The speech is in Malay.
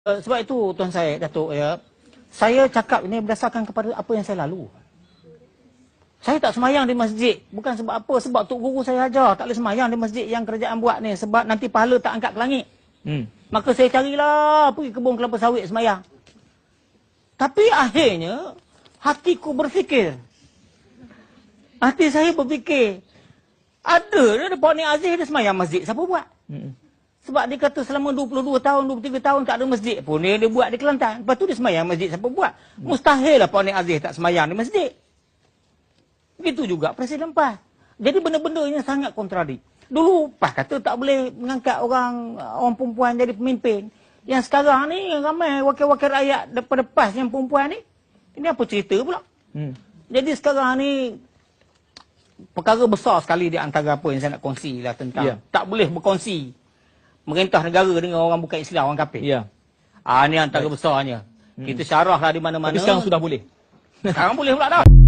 Uh, sebab itu tuan saya Datuk ya. Saya cakap ini berdasarkan kepada apa yang saya lalu. Saya tak semayang di masjid. Bukan sebab apa. Sebab Tok Guru saya ajar. Tak boleh semayang di masjid yang kerajaan buat ni. Sebab nanti pahala tak angkat ke langit. Hmm. Maka saya carilah pergi kebun kelapa sawit semayang. Tapi akhirnya hatiku berfikir. Hati saya berfikir. Ada dia Pak Nik Aziz dia semayang masjid. Siapa buat? Hmm. Sebab dia kata selama 22 tahun, 23 tahun tak ada masjid pun dia, dia buat di Kelantan. Lepas tu dia semayang masjid siapa buat? Mustahil lah Pak Nik Aziz tak semayang di masjid. Begitu juga Presiden PAS. Jadi benda-benda ini sangat kontradik. Dulu PAS kata tak boleh mengangkat orang orang perempuan jadi pemimpin. Yang sekarang ni ramai wakil-wakil rakyat daripada PAS yang perempuan ni. Ini apa cerita pula? Hmm. Jadi sekarang ni perkara besar sekali di antara apa yang saya nak kongsi lah tentang Ya. tak boleh berkongsi merintah negara dengan orang bukan Islam, orang kafir. Ya. Ah ni antara besarnya. Kita syarahlah di mana-mana. Tapi sekarang sudah boleh. sekarang boleh pula dah.